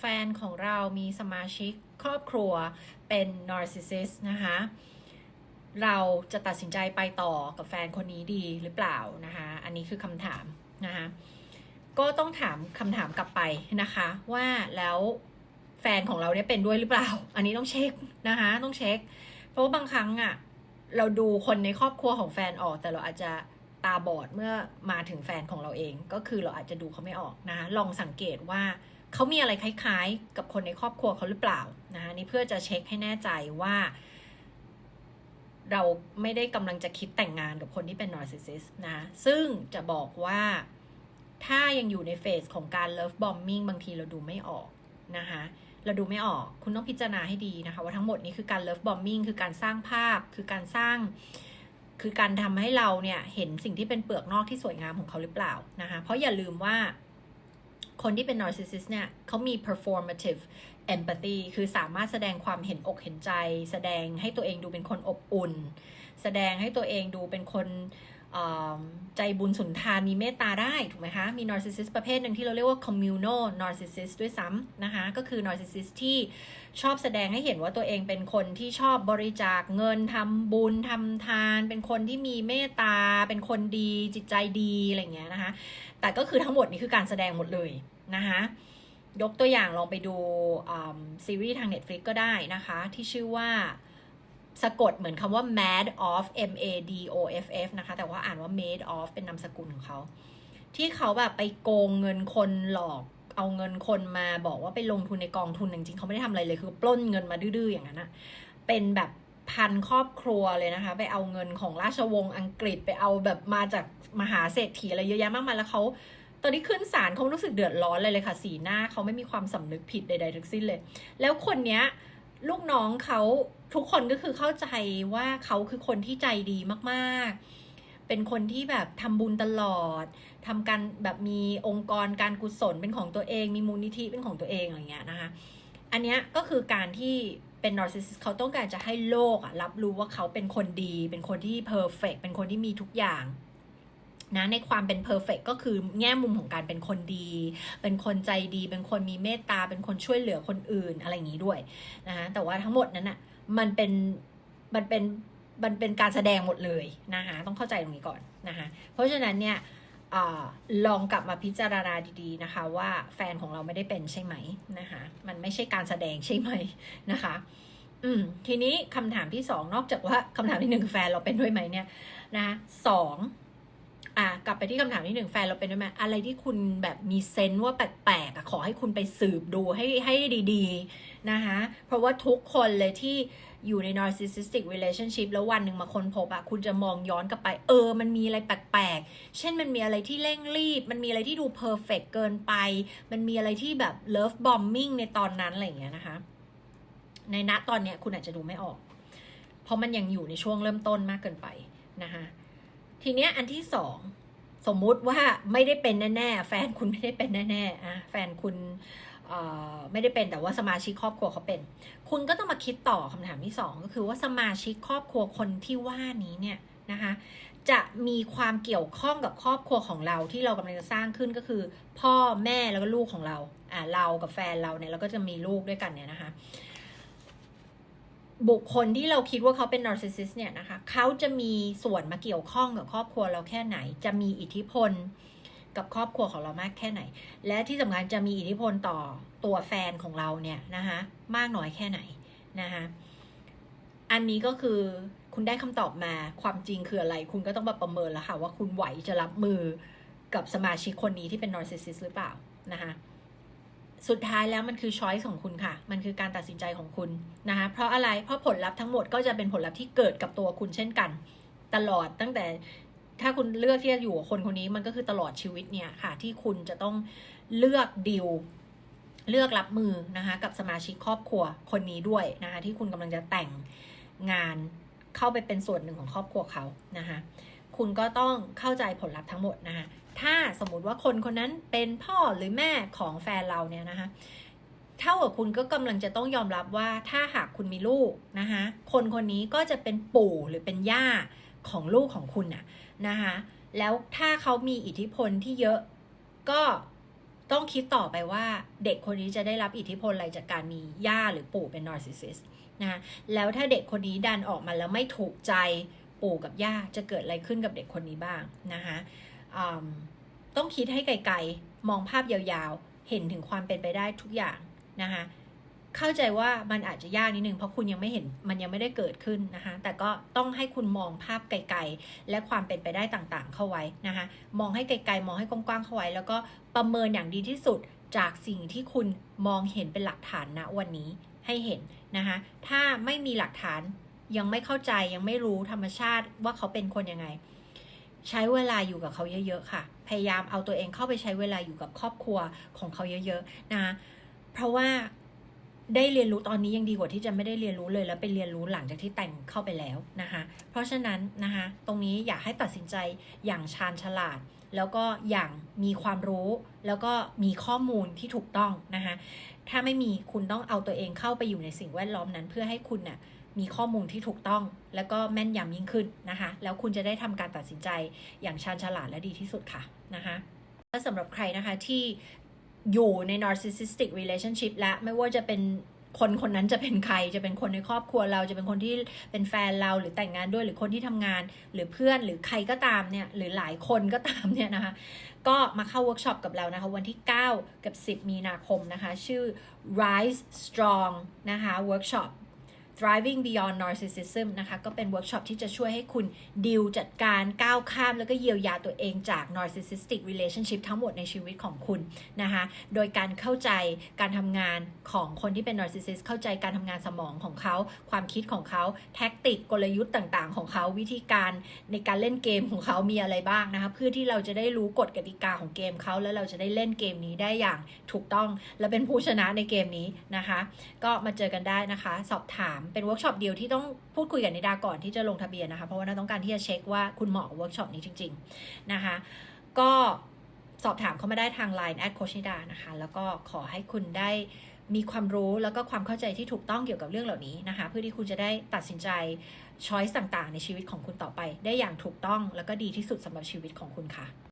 แฟนของเรามีสมาชิกครอบครัวเป็น narcissist นะคะ เราจะตัดสินใจไปต่อกับแฟนคนนี้ดีหรือเปล่านะคะ อันนี้คือคำถามนะคะ ก็ต้องถามคำถามกลับไปนะคะ ว่าแล้วแฟนของเราเนี่ยเป็นด้วยหรือเปล่า อันนี้ต้องเช็คนะคะ ต้องเช็ค เพราะว่าบางครั้งอะ่ะเราดูคนในครอบครัวของแฟนออก แต่เราอาจจะตาบอดเมื่อมาถึงแฟนของเราเอง ก็คือเราอาจจะดูเขาไม่ออกนะคะ ลองสังเกตว่า เขามีอะไรคล้ายๆ กับคนในครอบครัวเขาหรือเปล่านะคะนี่เพื่อจะเช็คให้แน่ใจว่า เราไม่ได้กำลังจะคิดแต่งงานกับคนที่เป็น narcissist นะซึ่งจะบอกว่าถ้ายังอยู่ในเฟสของการ love bombing บางทีเราดูไม่ออกนะคะเราดูไม่ออกคุณต้องพิจารณาให้ดีนะคะ ว่าทั้งหมดนี้คือการ love bombing คือการสร้างภาพคือการสร้างคือการทำให้เราเนี่ยเห็นสิ่งที่เป็นเปลือกนอกที่สวยงามของเขาหรือเปล่านะคะ เพราะอย่าลืมว่า คนที่เป็น narcissist เนี่ยเขามี performative empathy คือสามารถแสดงความเห็นอกเห็นใจ แสดงให้ตัวเองดูเป็นคนอบอุ่น แสดงให้ตัวเองดูเป็นคน ใจบุญสุนทานมีเมตตาได้ถูกไหมคะ มี narcissist ประเภทหนึ่งที่เราเรียกว่า communal narcissist ด้วยซ้ำนะคะ ก็คือ narcissist ที่ชอบแสดงให้เห็นว่าตัวเองเป็นคนที่ชอบบริจาคเงินทำบุญทำทาน เป็นคนที่มีเมตตา เป็นคนดีจิตใจดีอะไรเงี้ยนะคะ แต่ก็คือทั้งหมดนี้คือการแสดงหมดเลยนะคะยกตัวอย่างลองไปดูซีรีส์ทาง Netflix ก็ได้นะคะ ที่ชื่อว่า สะกดเหมือนคำว่า mad off m a d o f f นะคะ แต่ว่าอ่านว่า made off เป็นนามสกุลของเขา ที่เขาแบบไปโกงเงินคนหลอกเอาเงินคนมาบอกว่าไปลงทุนในกองทุนจริงๆเขาไม่ได้ทำอะไรเลยคือ ปล้นเงินมาดื้อๆอย่างนั้นนะเป็นแบบพันครอบครัวเลยนะคะ ไปเอาเงินของราชวงศ์อังกฤษไปเอาแบบมาจากมหาเศรษฐีอะไรเยอะแยะมากมายแล้วเขาตอนที่ขึ้นศาลเขารู้สึกเดือดร้อนเลยเลยค่ะ สีหน้าเขาไม่มีความสำนึกผิดใด ๆ ทั้งสิ้นเลย แล้วคนเนี้ยลูกน้องเขา ทุกคนก็คือเข้าใจว่าเขาคือคนที่ใจดีมากๆ เป็นคนที่แบบทำบุญตลอดทำการแบบมีองค์กรการกุศลเป็นของตัวเอง มีมูลนิธิเป็นของตัวเองอะไรเงี้ยนะคะ อันเนี้ยก็คือการที่เป็นนอร์ซิสเขาต้องการจะให้โลกอะรับรู้ว่าเขาเป็นคนดี เป็นคนที่เพอร์เฟกเป็นคนที่มีทุกอย่าง นะในความเป็น perfect ก็คือแง่มุมของการเป็นคนดี เป็นคนใจดี เป็นคนมีเมตตา เป็นคนช่วยเหลือคนอื่นอะไรอย่างนี้ด้วยนะคะแต่ว่าทั้งหมดนั้นอะมันเป็นมันเป็นมันเป็นการแสดงหมดเลยนะคะต้องเข้าใจตรงนี้ก่อนนะคะเพราะฉะนั้นเนี่ยอลองกลับมาพิจารณาดีๆนะคะว่าแฟนของเราไม่ได้เป็นใช่ไหมนะคะมันไม่ใช่การแสดงใช่ไหมนะคะอืมทีนี้คำถามที่สองนอกจากว่าคำถามที่หนึ่งแฟนเราเป็นด้วยไหมเนี่ยนะะสอง อะกลับไปที่คำถามที่หนึ่งแฟนเราเป็นด้วยไหมอะไรที่คุณแบบมีเซนส์ว่าแปลกๆอะขอให้คุณไปสืบดูให้ให้ดีๆนะคะเพราะว่าทุกคนเลยที่อยู่ใน narcissistic relationship แล้ววันหนึ่งมาค้นพบอะคุณจะมองย้อนกลับไป เออ มันมีอะไรแปลกๆ เช่นมันมีอะไรที่เร่งรีบ มันมีอะไรที่ดู perfect เกินไป มันมีอะไรที่แบบ love bombing ในตอนนั้น อะไรอย่างเงี้ยนะคะ ในณตอนเนี้ยคุณอาจจะดูไม่ออก เพราะมันยังอยู่ในช่วงเริ่มต้นมากเกินไปนะคะ ทีเนี้ยอันที่สองสมมุติว่าไม่ได้เป็นแน่ๆแฟนคุณไม่ได้เป็นแน่ๆอะแฟนคุณไม่ได้เป็นแต่ว่าสมาชิกครอบครัวเขาเป็น คุณก็ต้องมาคิดต่อคำถามที่สองก็คือว่าสมาชิกครอบครัวคนที่ว่านี้เนี่ยนะคะจะมีความเกี่ยวข้องกับครอบครัวของเราที่เรากำลังจะสร้างขึ้นก็คือ พ่อแม่แล้วก็ลูกของเราอ่าเรากับแฟนเราเนี่ยเราก็จะมีลูกด้วยกันเนี่ยนะคะ บุคคลที่เราคิดว่าเขาเป็น narcissist เนี่ยนะคะเขาจะมีส่วนมาเกี่ยวข้องกับครอบครัวเราแค่ไหน จะมีอิทธิพลกับครอบครัวของเรามากแค่ไหน และที่สำคัญจะมีอิทธิพลต่อตัวแฟนของเราเนี่ยนะคะมากน้อยแค่ไหนนะคะอันนี้ก็คือคุณได้คำตอบมาความจริงคืออะไร คุณก็ต้องมาประเมินแล้วค่ะว่าคุณไหวจะรับมือกับสมาชิกคนนี้ที่เป็น narcissist หรือเปล่านะคะ สุดท้ายแล้วมันคือช้อยส์ของคุณค่ะ มันคือการตัดสินใจของคุณนะคะ เพราะอะไร เพราะผลลัพธ์ทั้งหมดก็จะเป็นผลลัพธ์ที่เกิดกับตัวคุณเช่นกัน ตลอดตั้งแต่ถ้าคุณเลือกที่จะอยู่กับคนคนนี้มันก็คือตลอดชีวิตเนี่ยค่ะ ที่คุณจะต้องเลือกดิวเลือกรับมือนะคะกับสมาชิกครอบครัวคนนี้ด้วยนะคะที่คุณกำลังจะแต่งงานเข้าไปเป็นส่วนหนึ่งของครอบครัวเขานะคะ คุณก็ต้องเข้าใจผลลัพธ์ทั้งหมดนะคะถ้าสมมติว่าคนคนนั้นเป็นพ่อหรือแม่ของแฟนเราเนี่ยนะคะเท่ากับคุณก็กำลังจะต้องยอมรับว่าถ้าหากคุณมีลูกนะคะคนคนนี้ก็จะเป็นปู่หรือเป็นย่าของลูกของคุณน่ะนะคะแล้วถ้าเขามีอิทธิพลที่เยอะก็ต้องคิดต่อไปว่าเด็กคนนี้จะได้รับอิทธิพลอะไรจากการมีย่าหรือปู่เป็นนอร์ซิสซิสนะะแล้วถ้าเด็กคนนี้ดันออกมาแล้วไม่ถูกใจ ปู่กับย่าจะเกิดอะไรขึ้นกับเด็กคนนี้บ้างนะคะต้องคิดให้ไกลๆ มองภาพยาวๆ เห็นถึงความเป็นไปได้ทุกอย่างนะคะเข้าใจว่ามันอาจจะยากนิดนึงเพราะคุณยังไม่เห็นมันยังไม่ได้เกิดขึ้นนะคะแต่ก็ต้องให้คุณมองภาพไกลๆ และความเป็นไปได้ต่างๆ เข้าไว้นะคะมองให้ไกลๆ มองให้กว้างๆเข้าไว้ แล้วก็ประเมินอย่างดีที่สุดจากสิ่งที่คุณมองเห็นเป็นหลักฐานณวันนี้ให้เห็นนะคะถ้าไม่มีหลักฐาน ยังไม่เข้าใจยังไม่รู้ธรรมชาติว่าเขาเป็นคนยังไง ใช้เวลาอยู่กับเขาเยอะๆค่ะ พยายามเอาตัวเองเข้าไปใช้เวลาอยู่กับครอบครัวของเขาเยอะๆนะเพราะว่าได้เรียนรู้ตอนนี้ยังดีกว่าที่จะไม่ได้เรียนรู้เลย แล้วไปเรียนรู้หลังจากที่แต่งเข้าไปแล้วนะคะเพราะฉะนั้นนะคะตรงนี้อยากให้ตัดสินใจอย่างชาญฉลาด แล้วก็อย่างมีความรู้ แล้วก็มีข้อมูลที่ถูกต้องนะคะ ถ้าไม่มีคุณต้องเอาตัวเองเข้าไปอยู่ในสิ่งแวดล้อมนั้น เพื่อให้คุณน่ะมีข้อมูลที่ถูกต้อง แล้วก็แม่นยำยิ่งขึ้นนะคะ แล้วคุณจะได้ทำการตัดสินใจอย่างชาญฉลาดและดีที่สุดค่ะนะคะและสำหรับใครนะคะที่อยู่ใน narcissistic relationship และไม่ว่าจะเป็น คนคนนั้นจะเป็นใครจะเป็นคนในครอบครัวเราจะเป็นคนที่เป็นแฟนเราหรือแต่งงานด้วยหรือคนที่ทำงาน หรือเพื่อนหรือใครก็ตามเนี่ยหรือหลายคนก็ตามเนี่ยนะคะ ก็มาเข้าเวิร์กช็อปกับเรานะคะ วันที่ 9 กับ 10 มีนาคมนะคะ ชื่อ rise strong นะคะเวิร์กช็อป thriving beyond narcissism นะคะ ก็เป็นเวิร์กช็อปที่จะช่วยให้คุณดิวจัดการก้าวข้าม แล้วก็เยียวยาตัวเองจาก narcissistic relationship ทั้งหมดในชีวิตของคุณนะคะ โดยการเข้าใจการทำงานของคนที่เป็น narcissist เข้าใจการทำงานสมองของเขา ความคิดของเขา แท็กติกกลยุทธ์ต่างๆ ของเขาวิธีการในการเล่นเกมของเขามีอะไรบ้างนะคะ เพื่อที่เราจะได้รู้กฎกติกาของเกมเขาแล้วเราจะได้เล่นเกมนี้ได้อย่างถูกต้อง และเป็นผู้ชนะในเกมนี้นะคะ ก็มาเจอกันได้นะคะ สอบถามเป็นเวิร์กช็อปเดียวที่ต้องพูดคุยกับนิดาก่อนที่จะลงทะเบียนนะคะ เพราะว่านาต้องการที่จะเช็คว่าคุณเหมาะเวิร์กช็อปนี้จริง ๆนะคะ ก็สอบถามเข้ามาได้ทาง Line แอดโคชนิดานะคะ แล้วก็ขอให้คุณได้มีความรู้แล้วก็ความเข้าใจที่ถูกต้องเกี่ยวกับเรื่องเหล่านี้นะคะ เพื่อที่คุณจะได้ตัดสินใจช้อยส์ต่างๆ ในชีวิตของคุณต่อไป ได้อย่างถูกต้องแล้วก็ดีที่สุดสำหรับชีวิตของคุณค่ะ